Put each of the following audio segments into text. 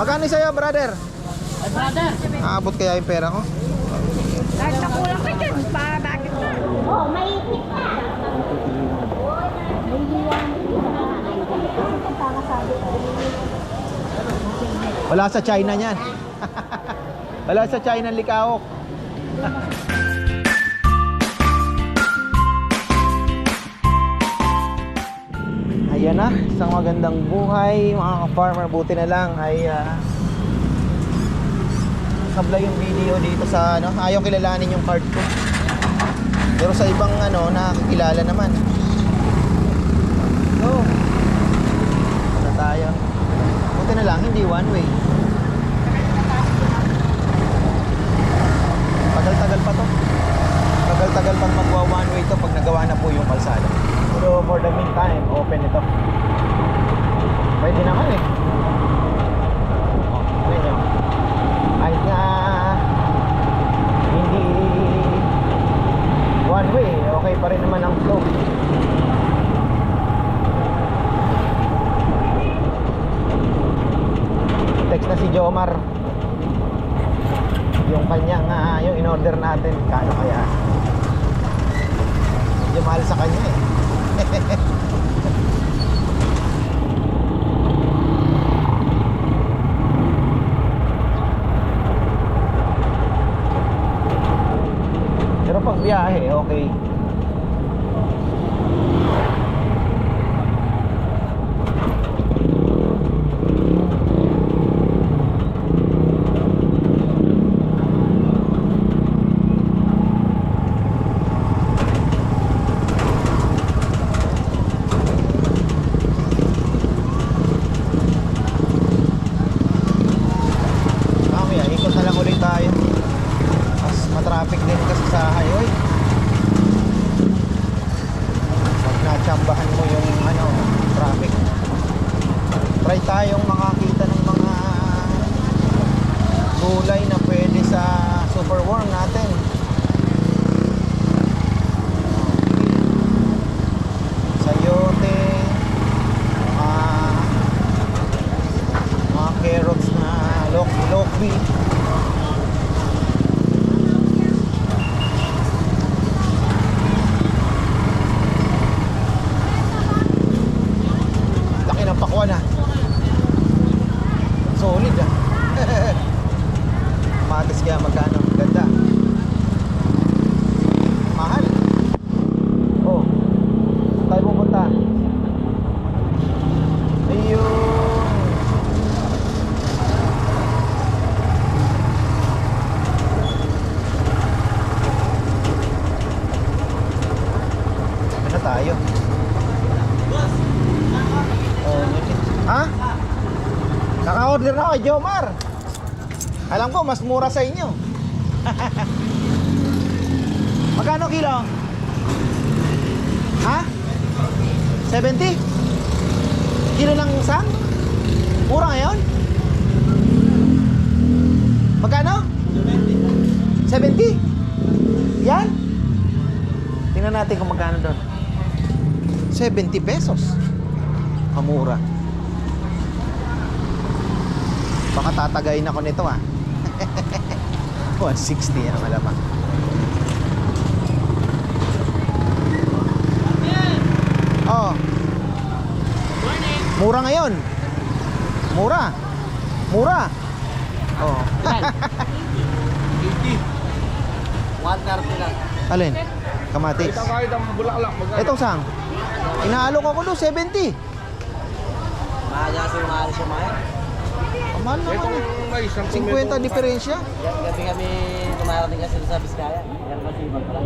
Magkano sa'yo, brother? Ay, brother. Aabot kaya yung pera ko? Kahit nakulang ka dyan, pa bakit? Oh, may. Para sabi ko. Wala sa China niyan. Wala sa China likawok. Ayan na, isang magandang buhay mga ka-farmer. Buti na lang ay ah, sablay yung video dito sa ano, ayaw kilalanin yung card ko. Pero sa ibang ano, nakakilala naman. So, ano tayo? Buti na lang, hindi one way. Tagal-tagal pa to. Tagal-tagal pang magwa one way to pag nagawa na po yung kalsada. Pero for the meantime, open ito. Pwede naman eh. Oh, tingnan nyo. Kahit nga hindi one way, okay pa rin naman ang flow. Text si Jomar yung kanyang ah, yung in-order natin kano kaya mahal sa kanya eh. Pero pag biyahe okay Mamaya, ikot na lang ulit tayo. Mas matraffic din kasi sa highway. Pag natsambahan mo yung ano, traffic. Try tayong makakita ng mga gulay na pwede sa super warm natin. Sayote, ah, mga carrots na lok lokbi pakwan ah solid ah matis kaya magkano ganda mahal oh saan tayo pupunta ayun Ano tayo? Oh, ha? Naka-order na ako, Jomar. Alam ko, mas mura sa inyo. Magkano kilo? Ha? 70? Kilo ng sang? Mura ngayon? Magkano? 70? Yan? Tingnan natin kung magkano doon. 70 pesos. Kamura. Baka tatagayin ako nito ah. 160 yan ang malamang. Oh. Mura ngayon. Mura. Mura. Oh. 130 lang. Alin? Kamatis. kahit ang bulaklak. Ito sang. Inaalok ako doon 70. Mahal kasi mahal siya mahal. Ang mahal naman. eh. May isang 50 diferensya. Gabi kami tumarating kasi sa Biskaya. Yan kasi ibang pala.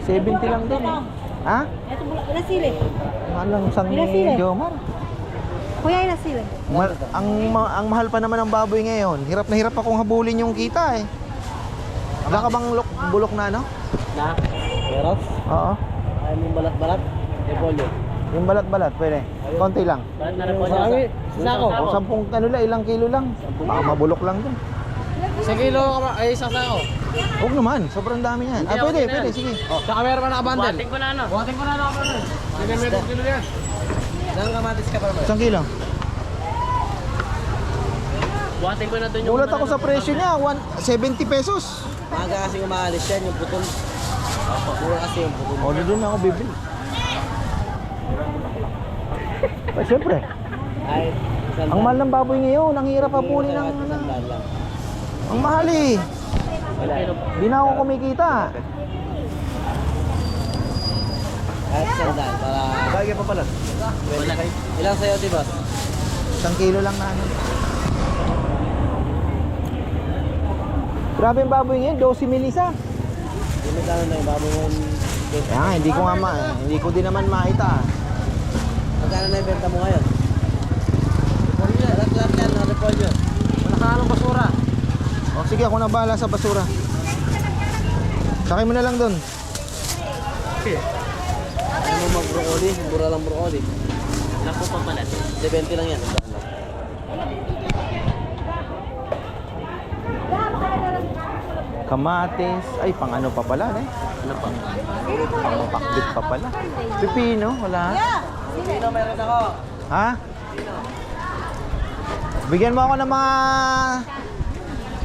70 lang din eh. Ha? Ito bula, nasili. Mahal lang sang sila? Jomar. Kuya, yung nasili. Ma- ang ma- ang mahal pa naman ng baboy ngayon. Hirap na hirap akong habulin yung kita eh. Wala ka bang lok- bulok na ano? Na? Carrots? Oo. Ay, yung balat-balat. Repolyo. Yung balat-balat, pwede. Konti lang. Marami. Sako. O, sampung ano lang, ilang kilo lang. Baka mabulok lang dun. Sa kilo ay isang sako. Huwag naman, sobrang dami yan. Ah, pwede, pwede, sige. Oh. Saka meron pa nakabundle. Buhating ko na ano. Buhating ko na ano. Sino meron kilo yan? Ilang kamatis ka pa naman? Isang kilo. Buhatin ko na doon yung... Mulat ako sa presyo niya, one- 70 pesos. Maaga kasi umaalis yan, yung putol. Mura kasi yung putol. O, doon ako bibili. Ay, syempre. Ay, Ang mahal ng baboy ngayon, ang hirap habulin ng... Ang mahal eh. Wala. Di na ako kumikita. Kahit isang daan para... Bagay pa pala. Ilang sa'yo, di ba? Isang kilo lang na ano. Grabe yung baboy ngayon, 12 mil isa. Magkano na yung baboy mo. Kaya hindi ko nga ma, hindi ko din naman makita. Magkano na yung benta mo ngayon? Lahat-lahat yan, no? Repolyo. Nakakalong basura. O sige, ako na bahala sa basura. Sakay mo na lang doon. Ano mo mag-broccoli? Mura lang broccoli. Po pa pala? 70 lang yan. Kamatis. Ay, pang ano pa pala, eh. Ano pa? Pang pakbit pa pala. Pipino, wala. Sino meron ako? Ha? Bigyan mo ako ng mga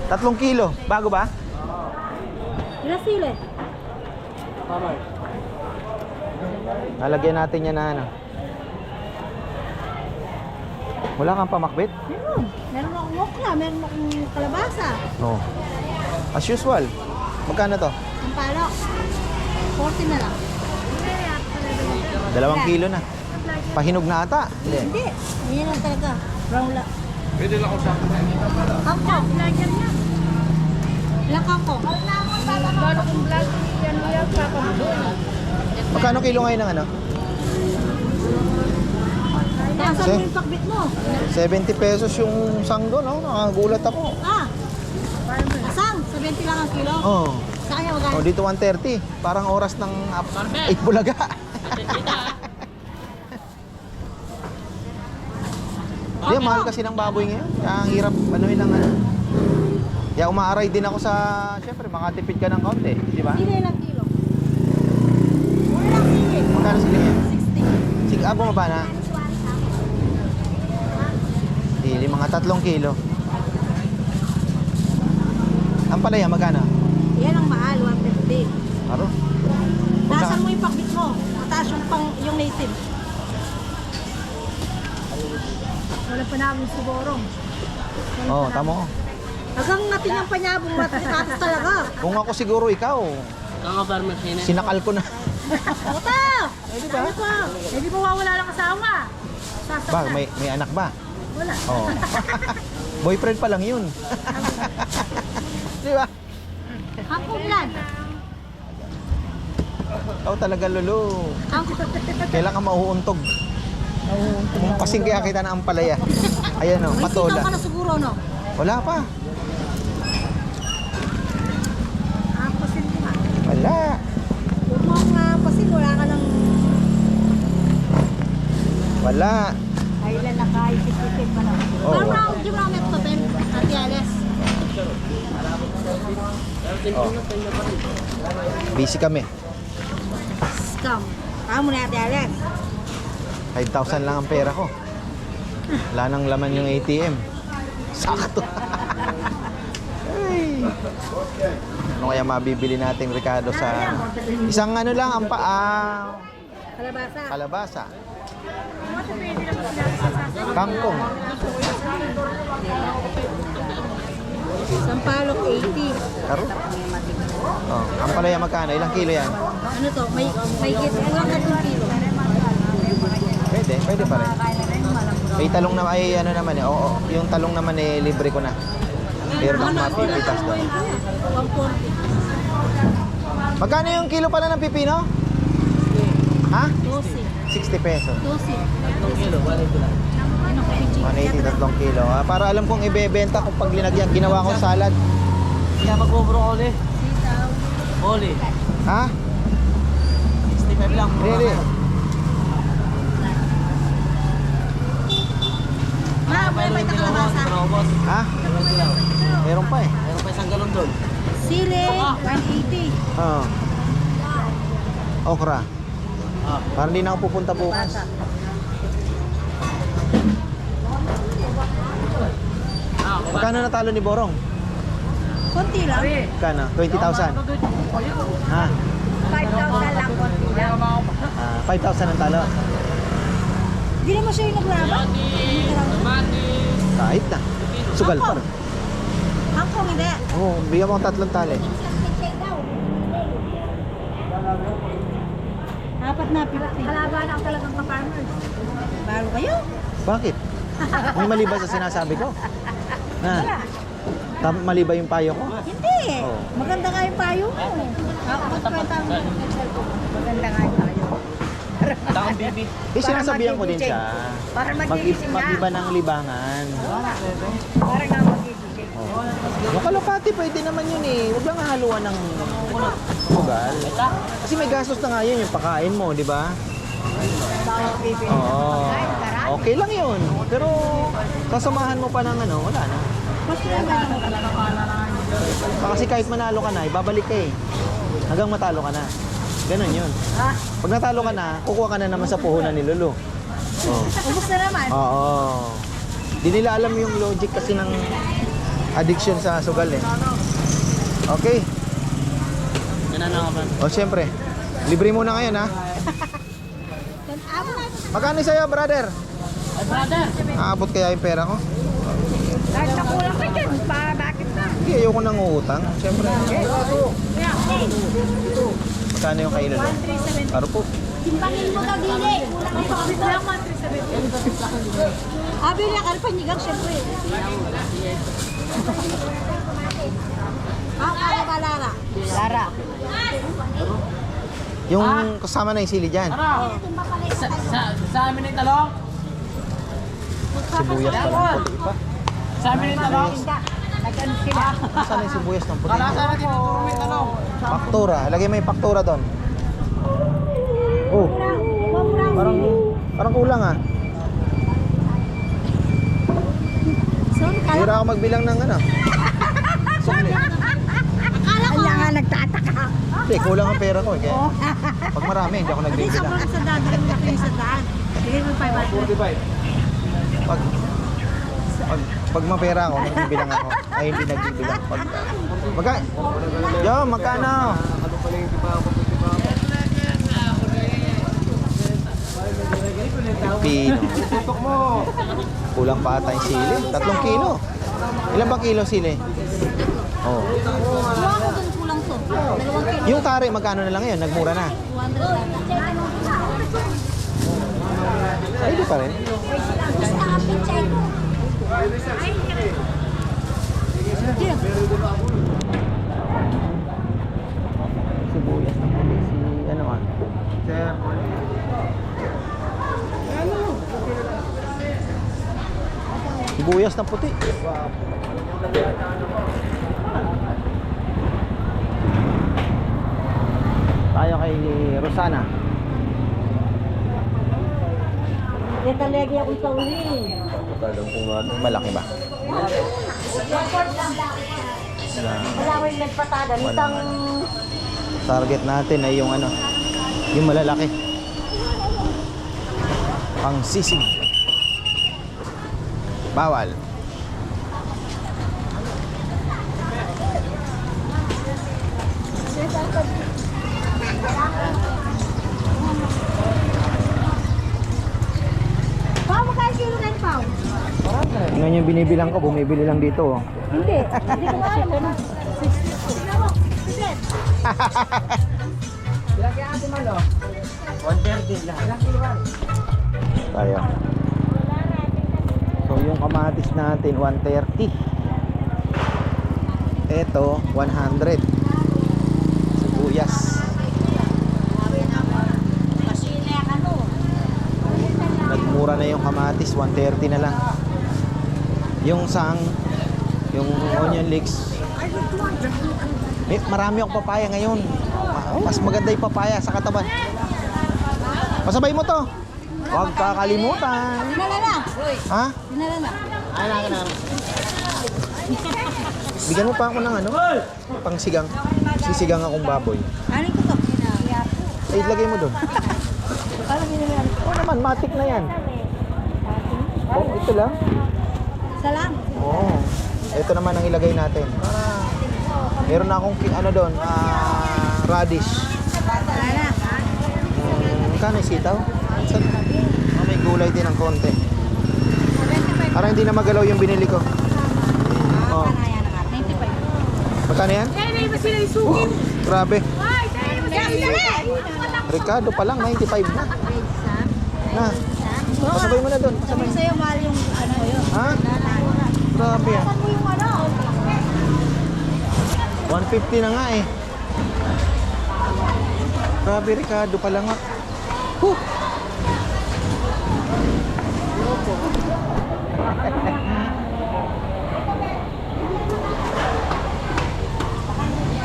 tatlong kilo. Bago ba? Ilang sili? Hammer. Lalagyan natin yan na ano. Wala kang pamakbit? Meron. Meron akong okra, meron akong kalabasa. Oo. As usual. Magkano to? Ang palok. 40 na lang. Dalawang kilo na. Pahinog na ata. Hindi. Hindi. Lang talaga. Brown la. Pwede lang ako sa Kangkong. Lagyan niya. Ilang kangkong? Gano'n kong vlog, yan mo yan, papabudoy. Magkano kilo ngayon ng ano? Nasaan mo yung pakbit mo? 70 pesos yung sanggo, no? Nakagulat ako. Ah. Asang? 70 lang ang kilo? Oo. Sa kanya Oh. magkano? dito 130. Parang oras ng 8 bulaga. Hindi, mahal kasi ng baboy ngayon. Kaya ang hirap, ano yun ang ano. Kaya umaaray din ako sa, syempre, makatipid ka ng konti, di ba? Sili ilang kilo? Mura lang sili. Magkano sila yan? 60. Sige, ah, bumaba na. Sili, mga tatlong kilo. Ang palaya, magkano? Yan ang mahal, 150. Aro. Nasaan mo yung pakbit mo? Mataas yung, pang, yung native. Wala pa namin sigurong. Oo, oh, tamo. Hanggang natin yung panyabong matatas talaga. Kung ako siguro ikaw, Kanga farmer sino? sinakal ko na. Ota! Eh, di ba? Eh, di ba wawala ng asawa? Sasak Ba, na. may, may anak ba? Wala. Oo. Boyfriend pa lang yun. Di ba? Hangkong ilan? Ikaw talaga, lolo. Hangkong. Kailan ka mauuntog? Kung kasing kaya kita na ang palaya. Ayan o, May sitaw patola. ka na siguro, no? Wala pa. Apasin mo nga. Wala. Huwag mo ang apasin, wala ka ng... Wala. Kailan na kayo, sisipin pa lang. Oo. Parang round yung round ito, Ben. Ate Alice. Oh. Busy kami. Scam. Kamo na Alice. 5,000 lang ang pera ko. Wala nang laman yung ATM. Sakto. Ay. Ano kaya mabibili nating Ricardo sa isang ano lang ang pa ah, Kalabasa. kalabasa. Kangkong. Sampalok 80. Karo. Oh, ang palaya magkano? Ilang kilo yan? Ano to? May may git. Ilang ka kilo? Pwede, pa rin. May talong na ay ano naman eh. Oo, yung talong naman eh libre ko na. Pero ng mapipitas doon. 140. Magkano yung kilo pala ng pipino? Ha? 12. 60 pesos. 12. Itong kilo, 180 lang. Ano ko yung chicken? 180 tatlong kilo. Ah, para alam kong ibebenta kung pag linagyan, ginawa kong salad. Kaya mag-broccoli. Sitaw. Oli. Ha? 65 lang. Really? May may kalabasa. Robos. Ha? Meron pa eh. Meron pa isang galon doon. Sili, 180. Oo. Okra. Ah. Parang hindi na ako pupunta bukas. Bata. Magkano natalo ni Borong? Konti lang. Magkano? 20,000? Ha? 5,000 lang konti lang. Ah, 5,000 ang talo. Hindi naman siya yung naglaban. Kahit na. Sugal pa. rin. Hangkong hindi. Oo, oh, bigyan mo ang tatlong tali. Apat na 50. Kalaban ang talagang ka-farmers. Baro kayo? Bakit? May mali ba sa sinasabi ko? Na, tam- mali ba yung payo ko? Hindi. Oo. Maganda nga yung payo mo. Ako magkwenta mo. Maganda nga yung Takang bibi. Eh, sinasabihan ko din siya. Para Mag- magigising na. mag-iba ng libangan. Para nga magigising. Yung kalapati, pwede naman yun eh. Huwag lang haluan ng sugal. Kasi may gastos na nga yun yung pakain mo, di ba? Oo. Okay lang yun. Pero kasamahan mo pa ng ano, wala na. Kasi kahit manalo ka na, ibabalik ka eh. Hanggang matalo ka na. Ganon yun. Ah, Pag natalo ka na, kukuha ka na naman sa puhunan ni Lulu. Oh. Ubus na naman. Oo. Di nila alam yung logic kasi ng addiction sa sugal eh. Okay. Nananakapan. O syempre, libre muna ngayon ha. Magkano sa'yo, brother? Brother! Aabot kaya yung pera ko? kahit nakulang ka dyan, pa, bakit na? Hindi, ayoko nang uutang. Syempre. Magkano yung kay Lulu? Paro po. Timbangin mo daw dili. Kulang ang Abi na kan panyigang syempre. Ah, para balara. Lara. Yung kasama na yung sili dyan. Ano? Sa, sa, sa amin yung talong? Sibuyas pa lang pa. Sa amin yung talong? Nag-ano sila. Saan yung sibuyas ng puti? Kala sa amin tinuturo mo yung talong. Paktura. Lagay mo yung paktura doon. Oh, parang parang kulang ah. Hira ako magbilang ng ano. Sukli. Kaya nga nagtataka. Hindi, kulang ang pera ko eh. Kaya, pag marami, hindi ako Hindi, sa nagbibilang. sa daan. Hindi sa daan. Sige mo 500. Pag, pag, pag mapera ako, nagbibilang ako. Ay, hindi nagbibilang. Pag, magka, yo, magkano? Pino. Kulang pa ata yung sili. Tatlong kilo. Ilan ba kilo sili? Oh. Ko dun kulang to. Yung tari, magkano na lang yun? Nagmura na. 200 lang. Ay, di pa rin. Sibuyas na puti. Si ano ah? Sir, Sibuyas na puti. Tayo kay Rosana. Ito lagi ako sa uli. Malaki ba? Wala ko yung nagpatada. Nitang Target natin ay yung ano, yung malalaki. Pang sisig. Bawal. Pao, magkano pao? Tingnan yung binibilang ko, bumibili lang dito. oh. Hindi. Hindi ko alam. Tingnan mo. Tignan. Tayo. So yung kamatis natin 130. Ito 100. Sibuyas. Kasi ano. Nagmura na yung kamatis 130 na lang. Yung sang yung onion leeks. Eh, marami akong papaya ngayon. Ma- Mas maganda yung papaya sa katawan. Pasabay mo to. Huwag kakalimutan. Dinala na. Ha? Dinala na. Bigyan mo pa ako ng ano? Pang sigang. Sisigang akong baboy. Ano ko to? Eh, ilagay mo doon. Parang ginagawa. Oo naman, matik na yan. Oh, ito lang. Isa lang. Oo. ito naman ang ilagay natin. Meron na akong ano doon, ah, radish. Hmm, kano yung sitaw? Ah, may gulay din ng konti. Para hindi na magalaw yung binili ko. Oh. Magkano yan? Na isugin. Grabe. Ricardo pa lang, 95 na. Na. Pasabay mo na doon. Pasabay. Sa'yo mahal yung ano yun. Ha? Grabe ah. Saan mo yung ano? 150 na nga eh. Grabe Ricardo pala nga. Huh.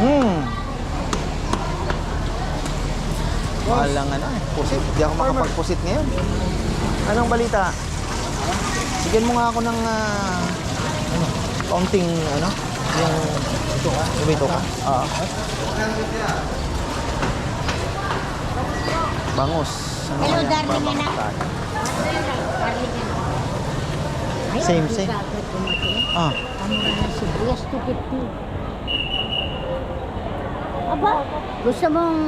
Hmm. Mahal lang ano eh. Pusit. Hindi ako makapag-pusit ngayon. Anong balita? Bigyan mo nga ako ng ah, ano, kaunting ano, yung ito ka, lumito ka. Oo. Bangus. Ano Hello, yan? darling Babang- anak. Same, same. Ah, Sibuyas 250. Aba, gusto mong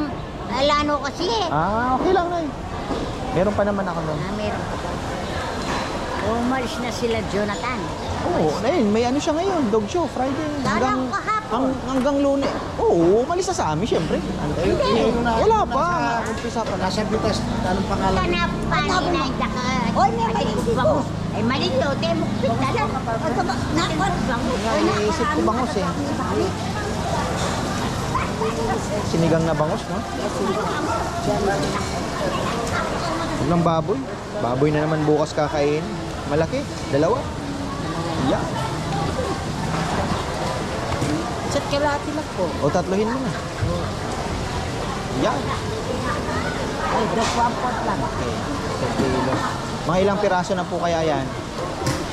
alano kasi eh. ah, okay lang na eh. Meron pa naman ako nun. Ah, meron ba? Umalis na sila, Jonathan. Oo, ayun, may ano siya ngayon, dog show, Friday. Hanggang, ko kahapon. hang, hanggang lunes. Oo, umalis na sa amin, syempre. Hindi. Wala pa. Umpisa pa. Nasa bitas, anong pangalan? Kanap pa ni Naida ka. Oy, may mali bangus. Ay, mali to. Demo, pita na. Nakon, bangus. Nga, iniisip ko bangus eh. Sinigang na bangus, no? Huwag ng baboy. Baboy na naman bukas kakain. Malaki. Dalawa. Yeah. Sat kalati lang po. O tatlohin mo na. Yeah. Ay, dagwampot lang. Okay. Sa kilo. Mga ilang piraso na po kaya yan?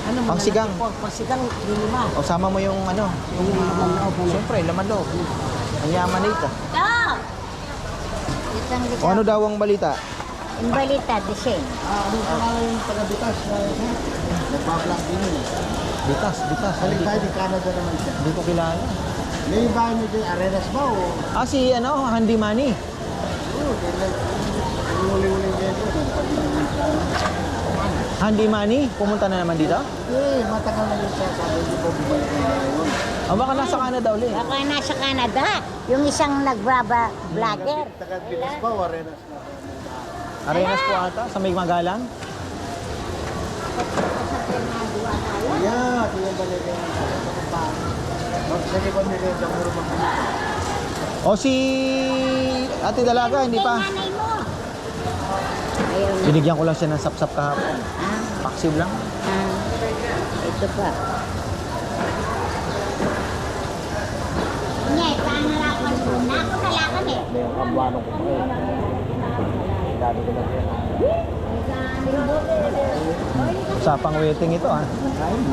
Ano Pangsigang. Pangsigang, lima. O sama mo yung ano, yung siyempre, laman loob. Ang yaman nito. Ah! O ano daw ang balita? Yung balita, the same. Bitas, bitas. Balik tayo di Canada naman siya. Hindi ko kilala. May bahay niyo din, Arenas ba o? Ah, si ano, Handy Money. Oo, din yun. Handy Money, pumunta na naman dito? Eh, matagal na yun siya. Sabi hindi po bumalik ng ngayon. O baka nasa Canada ulit. Baka nasa Canada. Yung isang nagbaba vlogger. Taga-Pinas ba o Arenas na? Arenas po ata, sa may magalang. Yeah, yung Magsali ko nila yung muro O si Ate Dalaga, hindi pa. Ayun na. Binigyan ko lang siya ng sapsap kahapon. Ah, Paksiw lang. ah. Ito pa. Paano lakan mo? Nako nalakan eh. May ang kabuano ko pa eh. Dami ko na Usapang waiting ito ah.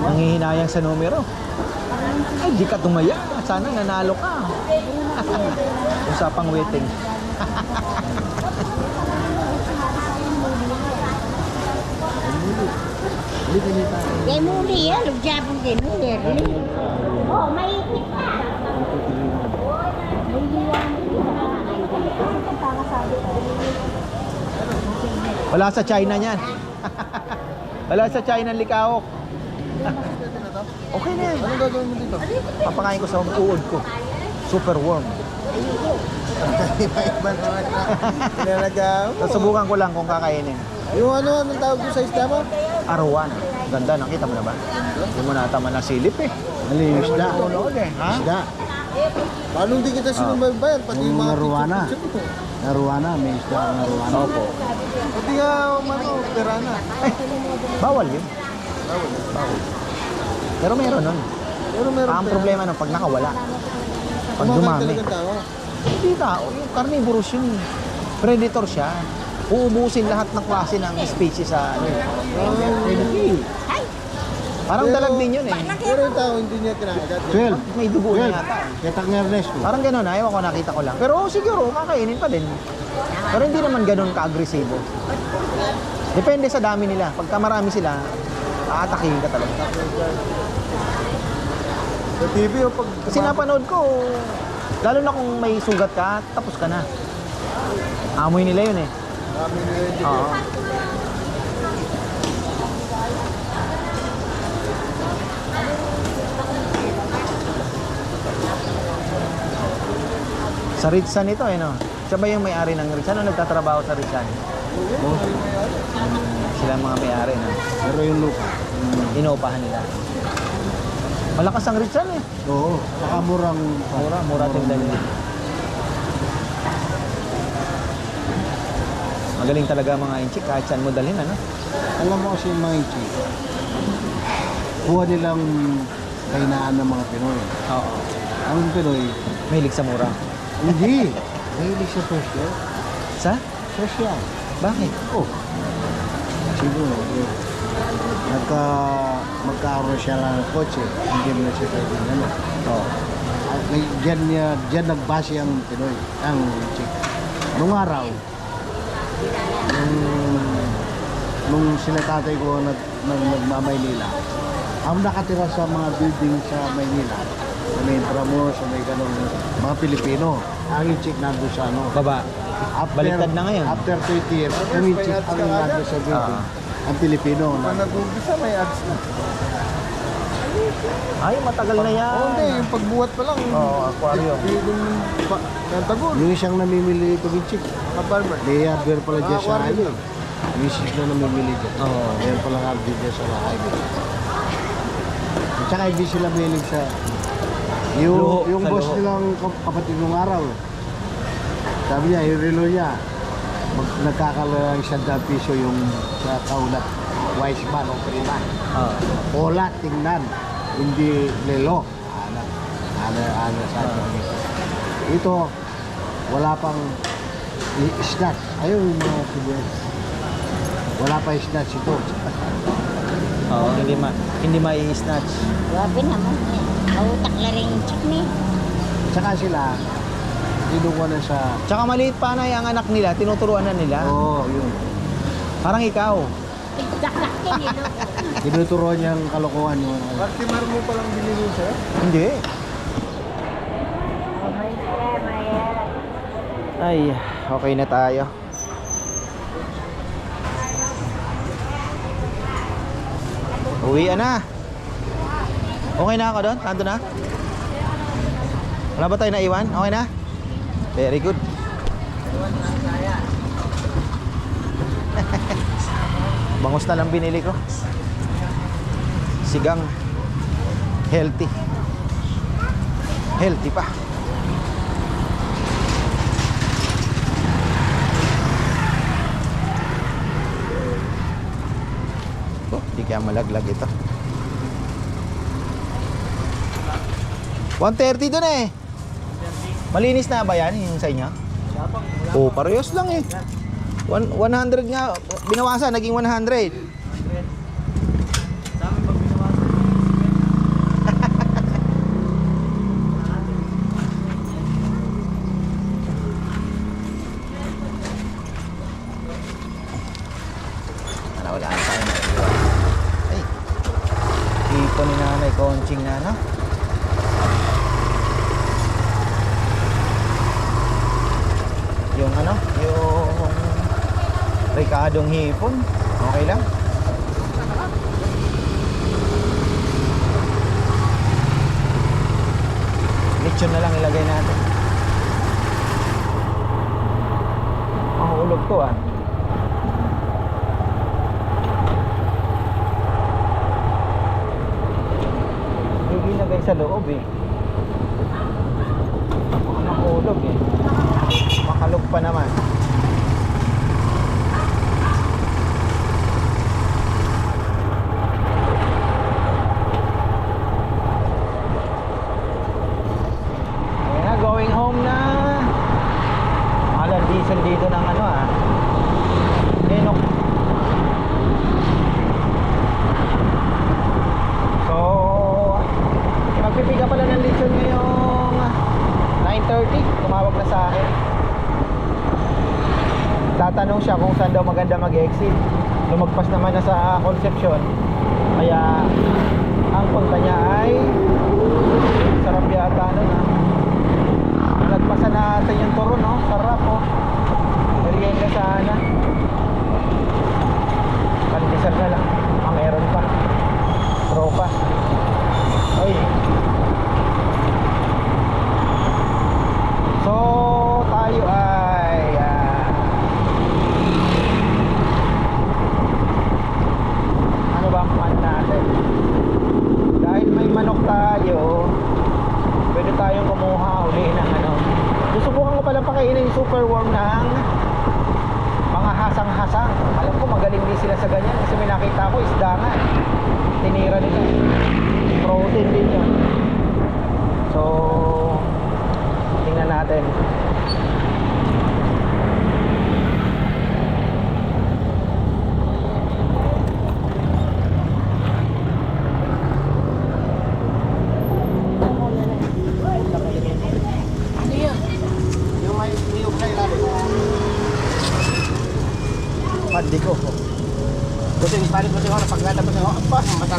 Nangihinayang sa numero. Ay, di ka tumaya. Sana nanalo ka. Usapang waiting. Kaya muli yan, lugjabong din. Oh, maipit pa. Wala sa China niyan. Wala sa China ang likawok. okay na yan. Anong gagawin mo dito? Papakain ko sa uod ko. Super warm. Iba-iba naman na. Pinalagaw. Nasubukan ko lang kung kakainin. Yung ano, anong tawag doon sa isda mo? Arawan. Ganda, nakita mo na ba? Hindi mo natama na silip eh. Ano yung isda? Isda. Paano hindi kita sinubaybayan? Pati yung mga Naruana. Naruana, may isda ang naruana. Opo. Pati nga, ano, perana. Bawal yun. Bawal. Pero meron nun. Pero meron Ang problema nun, pag nakawala. Pag dumami. tao. Hindi tao. Yung carnivorous yun. Predator siya. Uubusin lahat ng klase ng species sa ano. eh. Parang Pero- dalag din yun eh. Pero yung tao hindi niya kinakagat. 12. May dugo na 12. yata. Ketak ng Ernesto. Parang gano'n, ayaw ko nakita ko lang. Pero siguro, kakainin pa din. Pero hindi naman gano'n ka-agresibo. Depende sa dami nila. Pagka marami sila, aatakihin ka talaga. Sa TV o pag... Kasi napanood ko, lalo na kung may sugat ka, tapos ka na. Amoy nila yun eh. Dami nila yung Oo. Sa Ritsan ito eh no? Siya ba yung may-ari ng Ritsan o nagtatrabaho sa Ritsan? Sila ang mga may-ari na. Pero yung lupa. Inuupahan nila. Malakas ang Ritsan eh. Oo. Saka murang... Mura, mura tingnan nila. Magaling talaga mga inchik kahit saan mo dalhin ano? Alam mo kasi yung mga ichi. Kuha nilang kainaan ng mga Pinoy. Oo. Ang Pinoy, Mahilig sa mura. Hindi. Mahilig sa social. Sa? Social. Bakit? Oh. Siguro, eh, nagka, magkaroon siya lang ng kotse, hindi mo na siya pwedeng ano. Oo. At may- Diyan, niya, diyan nagbase ang Pinoy, ang chick. Nung araw, nung, nung sila tatay ko nag, nag, nagmamaynila, ang nakatira sa mga building sa Maynila, sa may Intramuros, sa may ganun, mga Pilipino, ang chick nandun sa ano. Baba. Baliktad na ngayon. After 20 years, ang chick ang nandun sa building. Ah. Ang Pilipino. Na, Nag-umpisa may ads na. Ay, matagal na yan. Oo, hindi. Yung pagbuhat pa lang. Oo, aquarium. Yung pa, ng tagol. yung isang namimili ito Mga farmer. may hardware pala dyan sa highway. Misis na namimili dyan. Oo. Meron pala hardware dyan sa highway. At saka hindi sila mahilig sa... Yung, Luho, yung sa boss luho. nilang kap- kapatid nung araw, sabi niya, yung relo niya, mag, nagkakalang isang daang piso yung sa kaulat. Wise man o prima. Oo. Ola, tingnan. Hindi lelo. Ano, ano, ano, sabi niya. Ito, wala pang i- snatch. Ayaw yung mga sibuyas. Wala pa snatch ito. Oo, hindi ma hindi mai-snatch. Grabe naman. eh. Kautak na rin yung chick ni. Tsaka sila, kinukuha na sa... Tsaka maliit pa na yung anak nila, tinuturuan na nila. Oo, oh, yun. Parang ikaw. Din yun. oh. Tinuturuan niyang kalokohan yung ano. Customer mo palang binili sa'yo? Hindi. Ay, okay na tayo. Uwi na. Okay na ako doon? Nandun na? Wala ba tayo naiwan? Okay na? Very good. Bangus na lang binili ko. Sigang healthy. Healthy pa. Oh, di kaya malaglag ito. 130 dun eh. Malinis na ba yan yung sa inyo? Oh, parehas lang eh. One- 100 nga, binawasan, naging 100.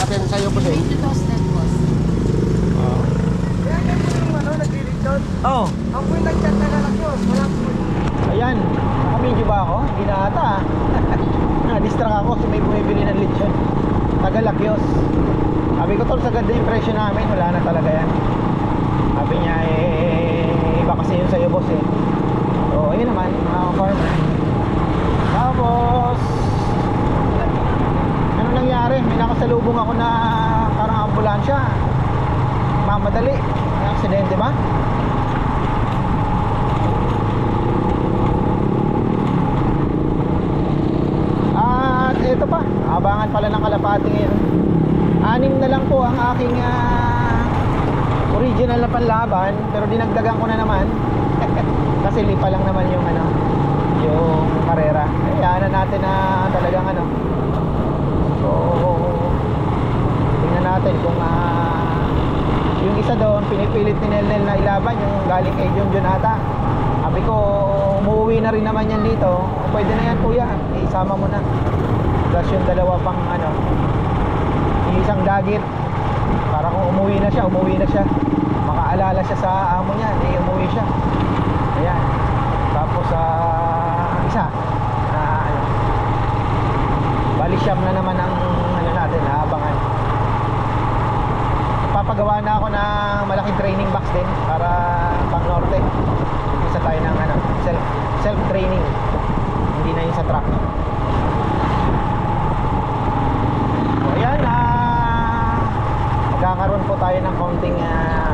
Pa, masarap yan sa'yo busing. Oh. Ako yung nag-chat na lalak yun. Wala po. Ayan, nakamedyo ba ako? Hindi na ata ah. Na-distract ako kasi may bumibili ng lechon. Tagalakyos. Sabi ko tol, sa ganda yung presyo namin, wala na talaga yan. Sabi niya, eh, iba kasi yun sa'yo boss eh. So, ayun naman, mga farmer. Tapos, ano nangyari? May nakasalubong ako na parang ambulansya. Mamadali. May aksidente ba? At ito pa, abangan pala ng kalapati ngayon. Anim na lang po ang aking ah, original na panlaban, pero dinagdagan ko na naman. Kasi lipa lang naman yung ano, yung karera. Kaya natin na talagang ano. So, tingnan natin kung ah, yung isa doon, pinipilit ni Nelnel na ilaban, yung galing kay John Jonata. Sabi ko, umuwi na rin naman yan dito. Pwede na yan kuya, isama mo na. Plus yung dalawa pang ano, isang dagit. Para kung umuwi na siya, umuwi na siya. Makaalala siya sa amo niya, eh umuwi siya. Ayan. Tapos sa isa, na ano, bali siyam na naman ang ano natin, naabangan. Papagawa na ako ng malaking training box din para pang norte. Isa tayo ng ano, self self training. Hindi na yung sa truck. So ayan ah magkakaroon po tayo ng konting ah,